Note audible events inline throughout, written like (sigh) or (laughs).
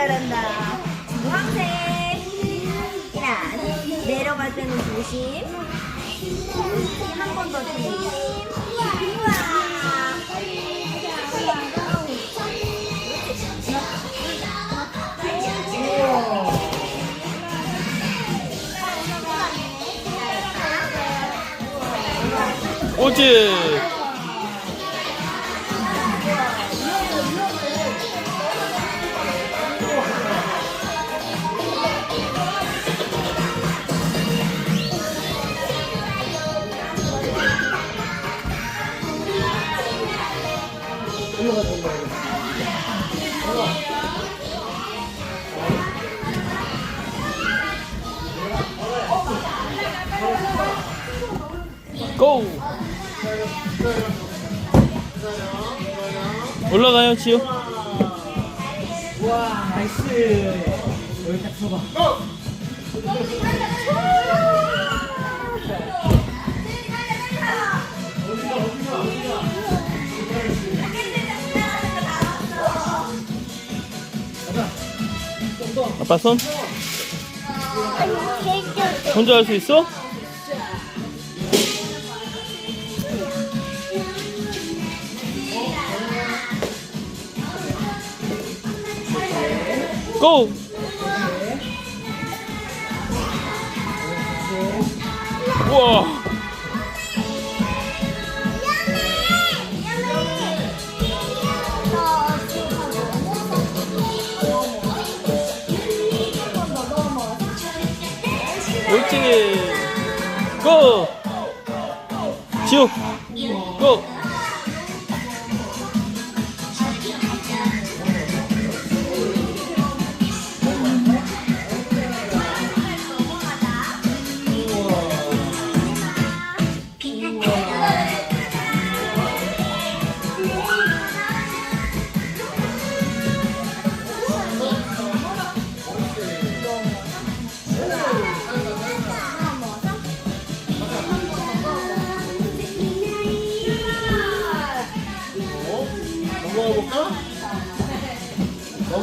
잘한다. 주황색. 이란. 내려갈 때는 조심. 한 번 더 조심. 우와. 오지. 올라가요, 지우. 와 나이스 여기 딱 서봐 아빠 손? 혼자 할 수 있어? 고! 우와! 옳지! 고! 지우!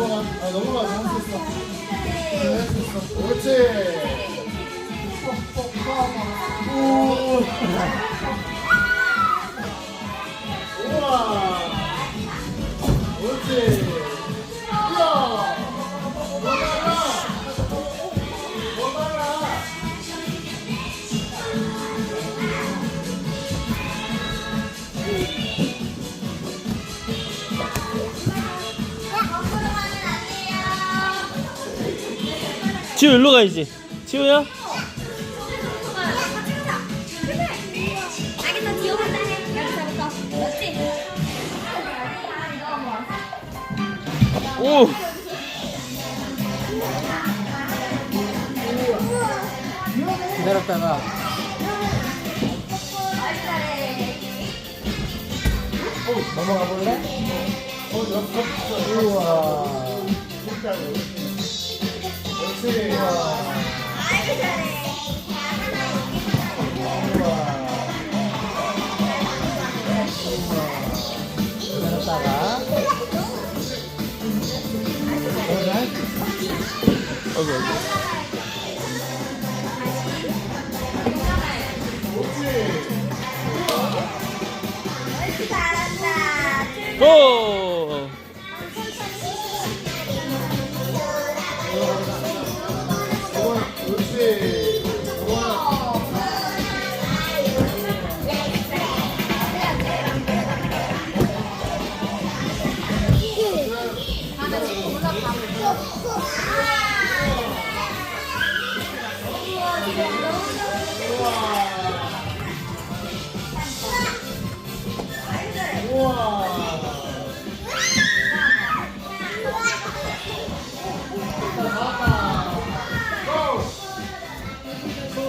넘어가, 아, 넘어가. 네, 할수 있어. 그렇지. 오. 우와. 지우 일로 가야지. 그렇지. 오! 기다렸다가 넘어가 볼래? 우와 그렇지. 아이고 잘해. 기다렸다가 있어 아이고, 아이고. 옳지 잘한다. 고!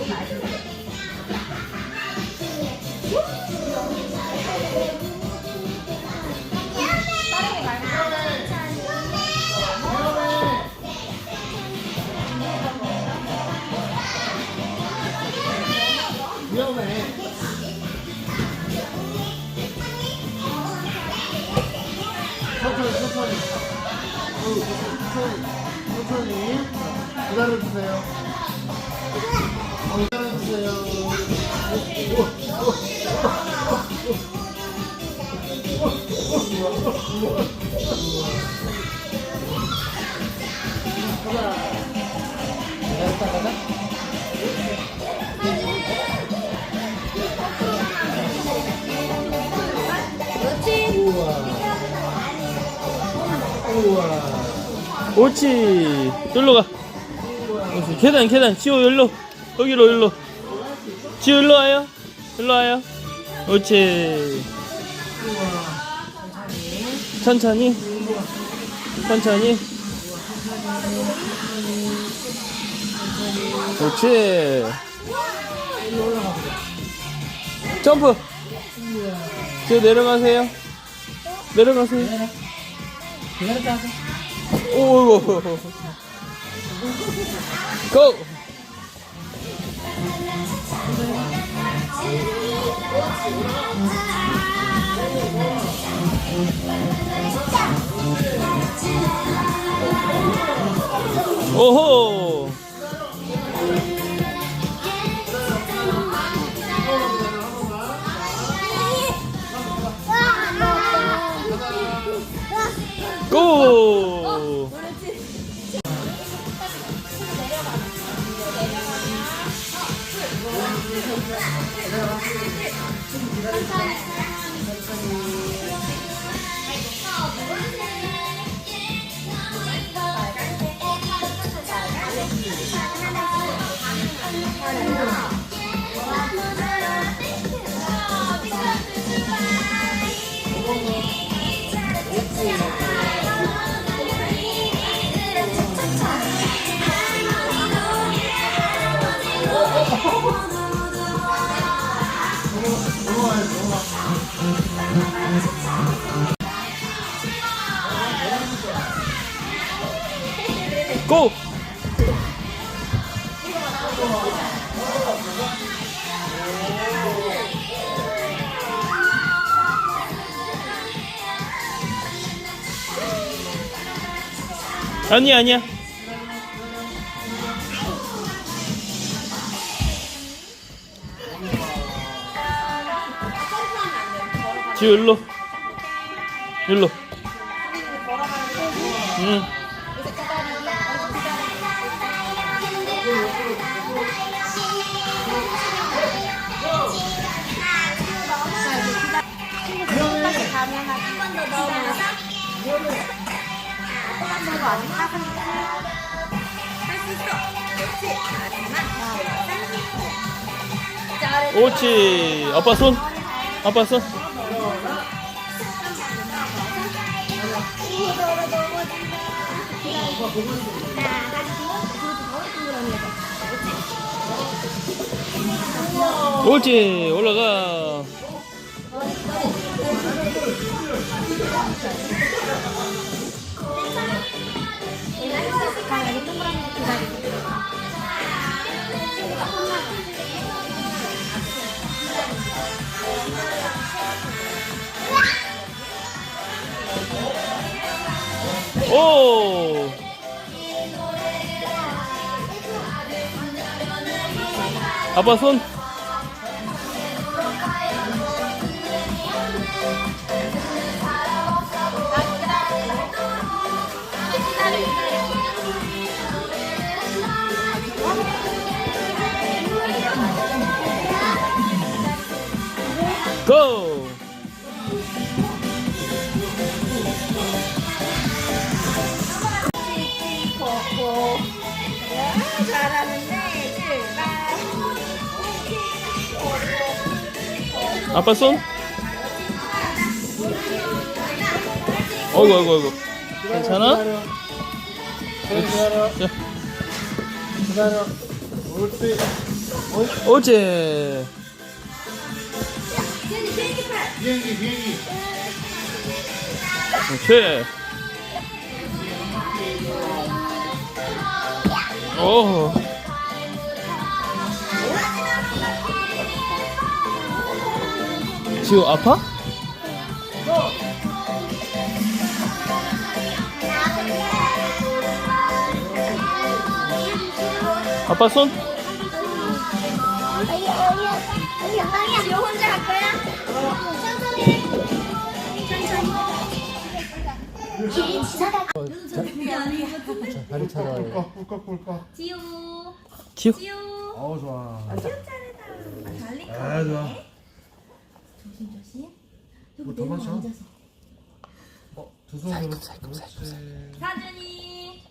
맛있어. 천천히, 천천히, 천천히. 기다려주세요. 옳지. 여기로 가. 옳지. 계단, 계단. 지호, 여기로. 여기로, 여기로. 지호, 일로 와요. 일로 와요. 옳지. 천천히. 천천히. 옳지. 점프. 지호 내려가세요. 내려가세요. 기다렸다 가자. 오고 고! 오호! 고 고! 아니야 아니야 지우 일로 일로 응 끝까지 가면 한번더 넣어서 한번더 아직 하니 까 할수 있어. 그렇 지. 잘했나? 잘했어. 옳지 아빠 손 아빠 손 옳지. 올라가. 오 아빠 손 고! 아빠 손? 어이구 어이구 어이구 괜찮아? 기다려. 자, 기다려. 옳지. 옳지 비행기, 비행기. 옳지 오 지우 아파? 아빠 손? 지호 혼자 갈 거야? 천천히. 지나가. 지호. 어, 좋아. 지호 차례다. 달리 아 좋아. 뭐더 마셔? 어, 두 손으로 그렇지 사준이.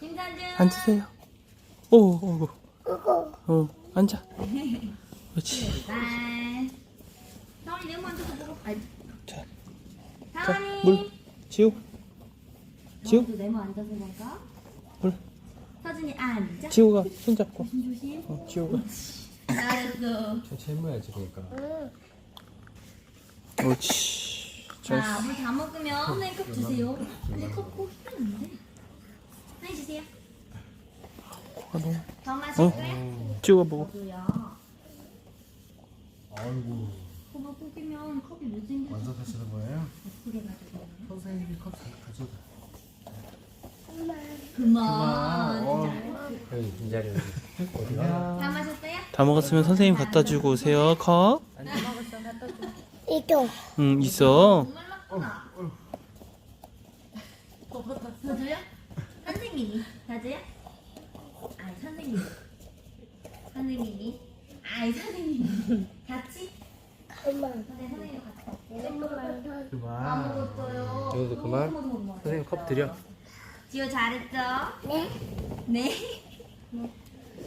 김사준. 앉으세요. 오, 오, 오. 어, 앉아. 그렇지. 네. 사원이 내만 앉아서 먹어. 아니. 자, 사원이. 물. 너도 네모 앉아서 먹어. 물. 서준이 앉아. 지호가 손 잡고. 조심 조심. 어, 지호가. 잘했어. 저 채무야지 그러니까. 옳지. 잘. 자, 물다 먹으면 선생님 컵 주세요. 근데 컵꼭 힘는데 선생님 주세요. 코가 너무. 더 마실 어? 거야? 지호가 먹어. 아이고 코가 꾹이면 컵이 못 생겨서 만족하시는 거예요? 가지고. 선생님이 컵 가- 가져다 그만. 어. 여기 빈자리 여기. 어디가? 다 마셨어요? 다 먹었으면 선생님 갖다 주고 오세요. 컵. 이거 응, 있어. 몰랐구나. 저도요? 선생님이. 저도요? 아니, 선생님. 선생님이. 아이, 선생님이. 같이? 그만 선생님, 선생님 같이. 그만 그만 아무것도요. 여기도 그만? 선생님 컵 드려. 지호 잘했죠? 네 네.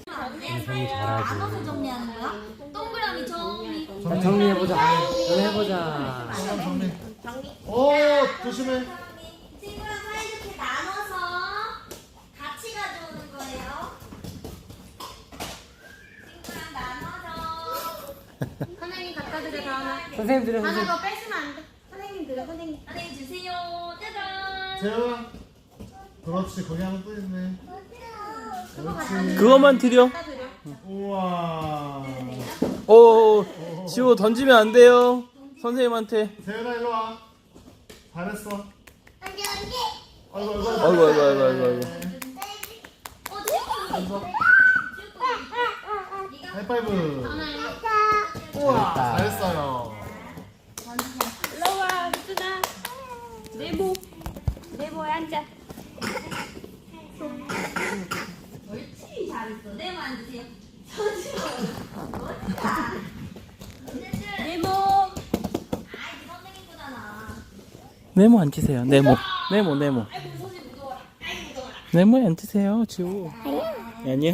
선생님 잘하지. 나눠서 정리하는 거야? 동그라미 정리. 자, 정리해보자. 정리해보자. 정리 어 조심해 친구랑 사이좋게 나눠서 같이 가져오는 거예요. 친구랑 나눠서. 선생님 갖다 드려 다음에. 선생님 드려, 하나 선생님. 더 뺏으면 안 돼. 선생님 드려 선생님. 선생님 주세요. 짜잔. 재현아 그렇지 거기 하나 또 있네 그렇지 그것만 드려. 우와 오, 지호 던지면 안 돼요. 선생님한테. 재현아 일로 와 잘했어 아이고 아이고 아이고, 아이고, 아이고, 아이고, 아이고. 어. 하이파이브 잘했다. 잘했어요 올라와, 수준아. 네모. 네모에 앉아. 옳지 잘했어. 네 만드세요. 서준. 네모. 아이. 네모 앉으세요. 네모. 네모, 네모. 아이고. 아이고. 네모에 앉으세요, 지호. 아니야?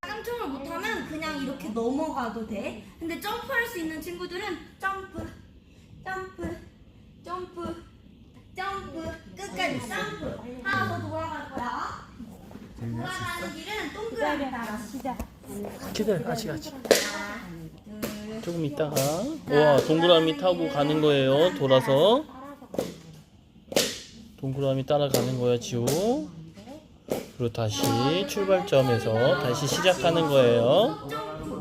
깡총을 못하면 그냥 이렇게 넘어가도 돼. 근데 점프할 수 있는 친구들은 점프, 점프, 점프, 점프, 끝까지 점프. 하나 더 돌아갈 거야. 돌아가는 길은 동그라미 따라서. 시작. 기다려, 아직, 아직. 조금 있다가. 우와, 동그라미 타고 가는 거예요, 돌아서. 동그라미 따라가는 거야, 지호. 그리고 다시 출발점에서 다시 시작하는 거예요.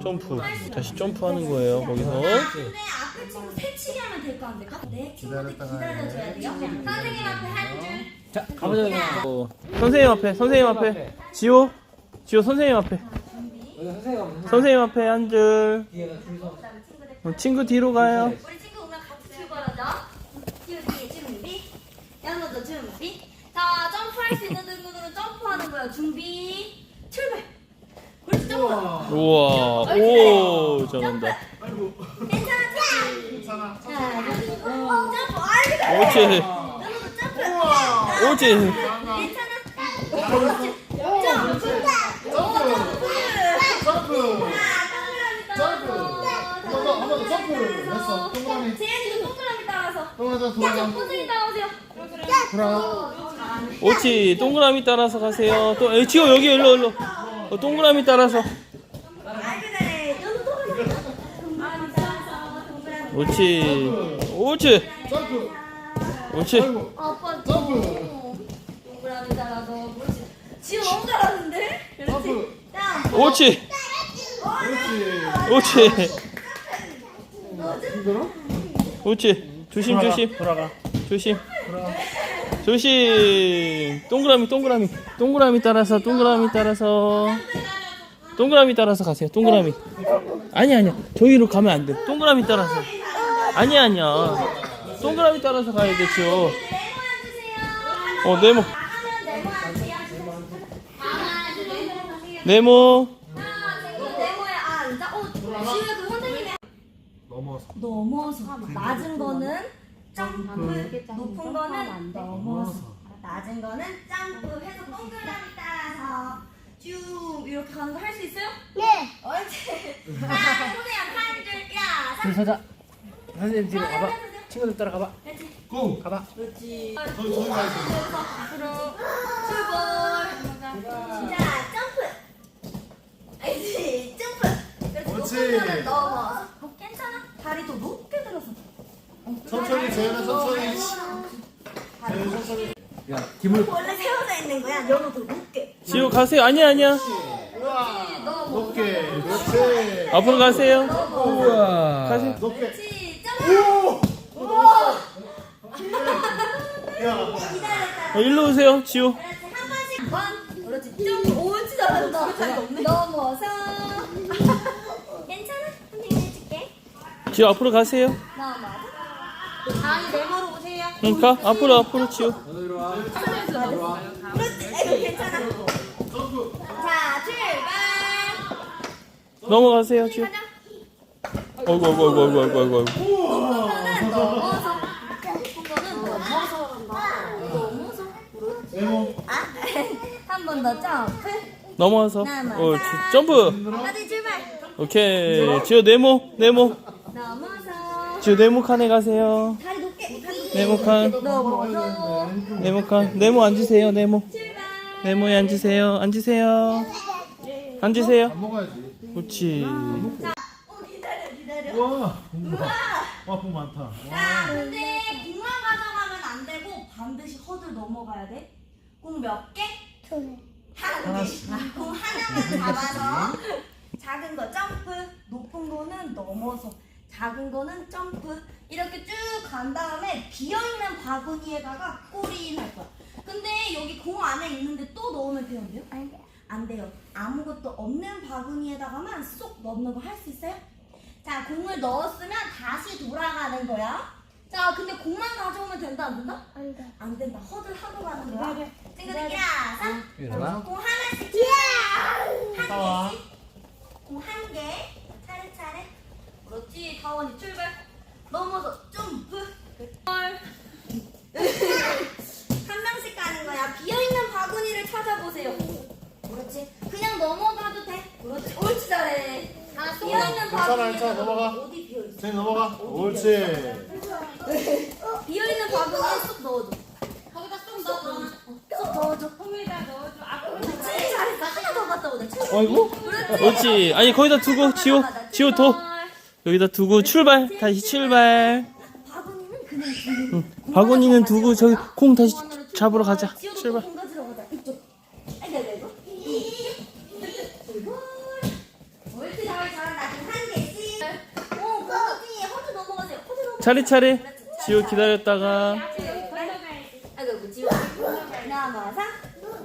점프. 다시 점프하는 거예요, 거기서. 친구 새치기 하면 될 거 안 될까? 네, 친구들 기다려줘야 돼요. 선생님 앞에 한 줄. 자, 가보자, 그냥. 어, 선생님 앞에, 선생님 앞에. 지호. 지호 선생님 앞에. 선생님 가면 선생님 앞에 한 줄. 뒤에가 줄 서. 그다음에 친구들. 어, 친구 뒤로 가요. 우리 친구 오면 같이 출발하죠. 뒤에 준비. 연우도 준비. 자, 점프할 수 있는 친구들은 점프하는 거예요. 준비. 출발. 우와, 오, 잘한다. 괜찮아. 괜찮아 자, 점프. 아이고. 옳지, 연우도 점프. 옳지. 괜찮아. 점프. 점프. 점프 아, 점프 한번 더 점프 됐어 동그라미 따라서. 동그라미 돌아가 선생님 따라오세요. 돌아가 옳지, 동그라미 따라서 가세요. 또, 에, 지호 여기 일로 일로. 어, 동그라미 따라서. 옳지, 옳지, 점프 옳지. 아이고 아빠 점프 동그라미 따라서. 그렇지. 지우 너무 잘하는데? 그렇지. 점프 자, 옳지, 그렇지 옳지, 힘들어? 옳지. 조심, 조심. 돌아가. 조심. 돌아가 조심. 동그라미, 동그라미. 동그라미 따라서, 동그라미 따라서. 동그라미 따라서 가세요. 동그라미. 아니, 아니야. 저기로 가면 안 돼. 동그라미 따라서. 아니, 아니야. 동그라미 따라서 가야 돼, 지호. 어, 네모. 네모. 그 넘어서. 넘어서 낮은 거는 점프, 높은 거는 넘어서, 낮은 거는 점프 해서 동그라미 따라서 쭉 이렇게 가는 거 할 수 있어요? 네. 옳지. 자, 손에 한줄 야, 줄 서자. 선생님 뒤로 가봐. 친구들 따라 가봐. 고! 가봐. 그렇지. 저기, 저기 가 있어. 여기서 앞으로 출발. 자, 점프. 알지? 점프. 그렇지. 거는. 어, 괜찮아. 다리 더 높게 들어서. 천천히, 재현아, 천천히. 재현, 천천히. 야, 기물. 원래 세워져 있는 거야. 연어 더 높게. 지호 가세요. 아니야, 아니야. 높게. 그렇지. 앞으로 가세요. 우와. 가세요. 높게. 점프. 야. 어, 일로 오세요. 한 번씩 원. 그렇지. 잘한다. 넘어서. (laughs) 괜찮아? 선생님 해줄게. 지호 앞으로 가세요. 넘어서. 다음이 네모로 오세요. 응, 가. 앞으로, 앞으로, 괜찮아. 자 출발. 넘어가세요, 지호. 어이구, 어이구, 어이구, 어이구, 어이구, 어이구. 이거는 넘어서. 이거는 넘어서. 넘어서. 네모. 아, 한 번 더 점프. 넘어와서. 어, 주- 점프. 다시 출발. 오케이. 지호 네모, 네모. 넘어 서. 지호 네모 칸에 가세요. 다리 높게. 다리 높게. 네모 칸. 넘어서. 네모 칸. 네모 앉으세요, 네모. 네모에 앉으세요. 앉으세요. 앉으세요. 먹어야지. 그렇지. 어 기다려 기다려. 와. 와, 복 많다. 자, 근데 공만 가져가면 안 되고 반드시 허들 넘어가야 돼. 공 몇 개? 둘. 한 개. 공 하나만 잡아서 작은 거 점프, 높은 거는 넘어서 작은 거는 점프 이렇게 쭉 간 다음에 비어 있는 바구니에다가 꼬리 할 거야. 근데 여기 공 안에 있는데 또 넣으면 되는데요? 안 돼. 안 돼요. 아무것도 없는 바구니에다가만 쏙 넣는 거 할 수 있어요? 자, 공을 넣었으면 다시 돌아가는 거야. 자, 근데 공만 가져오면 된다, 안 된다? 안 돼. 안 된다. 허들 하고 가는 거야. 친구들, 야, 자, 일어나. 공 하나씩. 한 개씩. 공 한 개. 차례차례. 그렇지. 다원이 출발. 넘어서 점프. 헐. (laughs) 한 명씩 가는 거야. 비어있는 바구니를 찾아보세요. 그렇지. 그냥 넘어가도 돼. 그렇지. 옳지 잘해. 아, 비어있는 괜찮아, 바구니에 괜찮아. 넘어가. 어디 비어있어? 재현 넘어가. 옳지. 비어있는 바구니에 쏙 넣어줘. 거기다 쏙 넣어줘. 쏙 넣어줘. 홈에다 넣어줘. 앞으로 그렇지. 잘했어. 하나 더 갖다 오자. 어이구. 그렇지. 그렇지. 아니, 거기다 두고, 지호. 지호 도. 여기다 두고 출발. 다시 출발. 바구니는 두고. 저기 공 다시 잡으러 가자. 출발. 차례차례. 지호 기다렸다가. 아이고 아이고 지호. 남아서.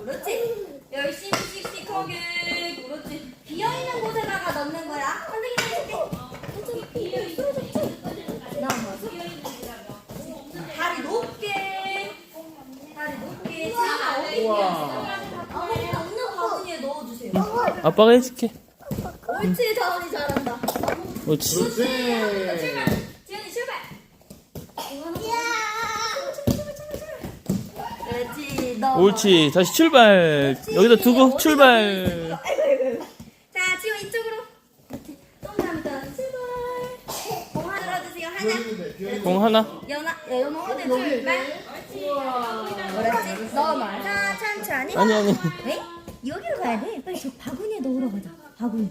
그렇지. 열심히 씩씩하게. 그렇지. 비어 있는 곳에다가 넣는 거야. 선생님 해줄게. 천천히 비어 있는 남아서. 다리 높게. 다리 높게. 없는 바구니에 넣어주세요. 아빠가 해줄게. 옳지, 다원이 잘한다. 그렇지. 그렇지. 지현이 출발. 그렇지, 너. 옳지. 다시 출발. 여기다 두고 출발. 아이고, 아이고, 아이고. 자, 지호 이쪽으로. 따라 출발. 공 하나 들어주세요. 하나. 공 하나. 연아, 야, 연아 호대 출발. 그렇지. 넘어서 천천히. 아니, 아니. 네? 여기로 가야 돼. 빨리 저 바구니에 넣으러 가자. 바구니.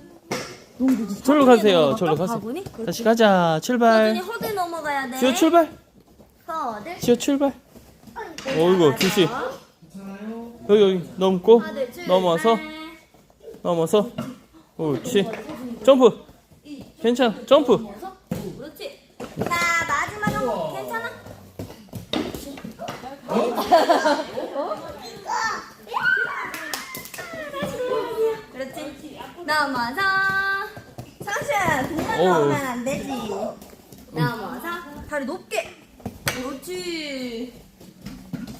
농구지. 저로 바구니에 가세요. 넣어볼까? 저로 가세요. 바구니? 다시 가자. 바구니 출발. 허들 넘어가야 돼. 지호 출발. 허들. 지호 출발. 어이구, 조심. 여기, 여기. 넘고. 넘어서. 넘어서. 옳지. 점프. 괜찮아. 점프. 그렇지. 자, 마지막 한 번. 괜찮아? 그렇지. 넘어서. 상시야, 공만 어우. 넣으면 안 되지. 넘어서. 다리 높게. 그렇지.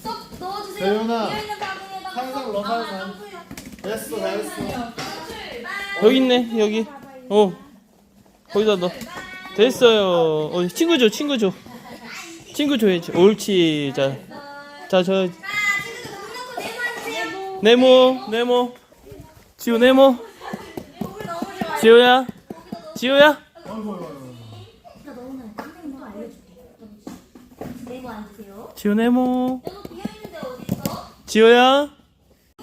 쏙 넣어주세요. 비어있는 바구니에다가 살살 쏙. 넣어, 아. 점프요. 됐어 잘했어 여기 있네 여기 어 거기다 넣어 됐어요 어 친구 줘 친구 줘 친구 줘야지 옳지 자 자저 자, 내려앉으세요. 네모 네모 지호 네모. 선생님. 내고 앉으세요. 지호 네모? 지호야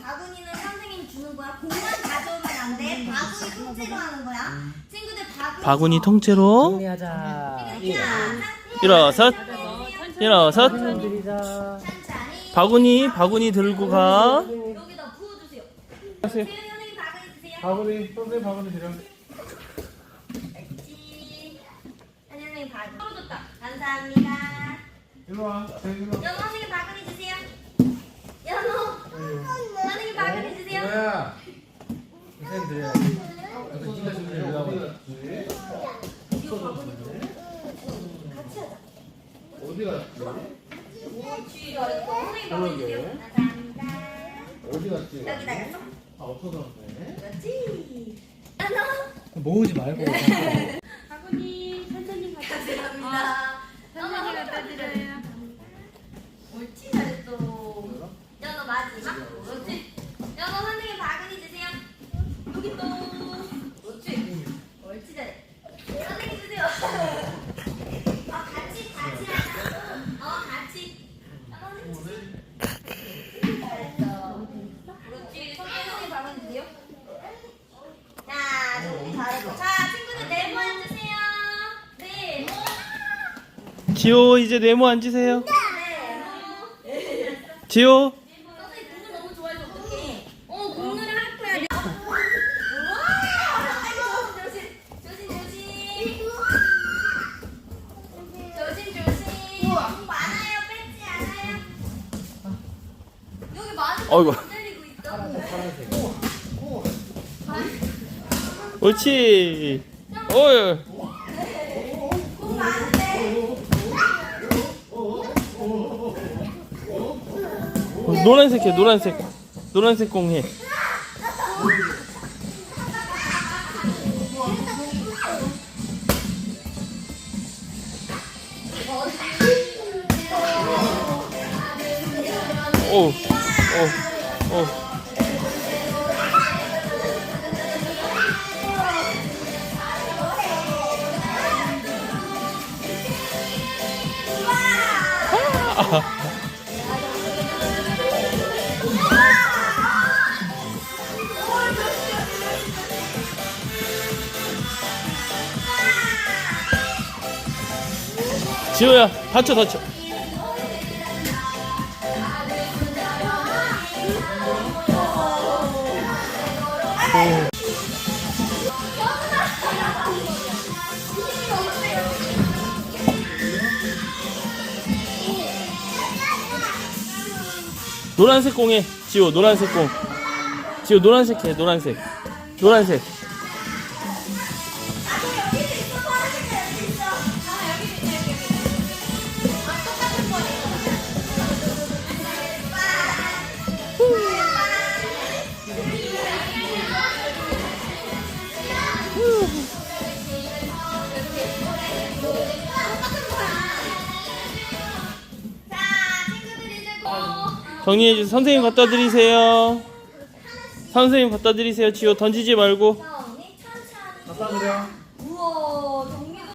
바구니는 선생님이 주는 거야. 공만 가져오면 안 돼. 바구니 통째로 하는 거야. 친구들 바구니. 바구니 통째로 정리하자. 자, 일어서 일어서 드리자. 바구니 바구니 들고 가 여기다 부어주세요. 하세요. 세윤이 선생님 바구니 주세요. 바구니 선생님 바구니 드려 알지? 선생님 바구니. 떨어졌다. 감사합니다. 일로 와 연호 선생님 바구니 주세요. 연호. 선생님 바구니 주세요. 뭐야? 선생님 드려 아 없어졌네 그렇지. 연호. 모으지 말고. 바구니 천천히 갖다 감사합니다. 천천히 갖다 드려요. 옳지 잘했어. 연어 마지막. 그렇지. 연어 선생님 바구니 주세요. 여기 또. 그렇지. 옳지 잘해. 선생님 주세요. 어 같이 같이 하자. 어 같이. 연어 선생님 주세요. 잘했어. 그렇지. 선생님 바구니 주세요. 자, 정리 잘했고. 자, 친구들 네모 앉으세요. 네. 지호 이제 네모 앉으세요 네. 지호. 어, 할 거야. 아이고, 조심, 조심, 조심. 조심, 조심. 공 많아요, 뺏지 않아요. 여기 많은 거 어이구. 건드리고 있어. 옳지 어이 공 많은데. 노란색 해 노란색. 노란색 공해. 오, 오, 지호야 다쳐 다쳐. 노란색 공해 지호 노란색 공. 지호 노란색 해 노란색. 노란색 정리해 주세요 선생님 갖다 드리세요. 선생님 갖다 드리세요. 지호 던지지 말고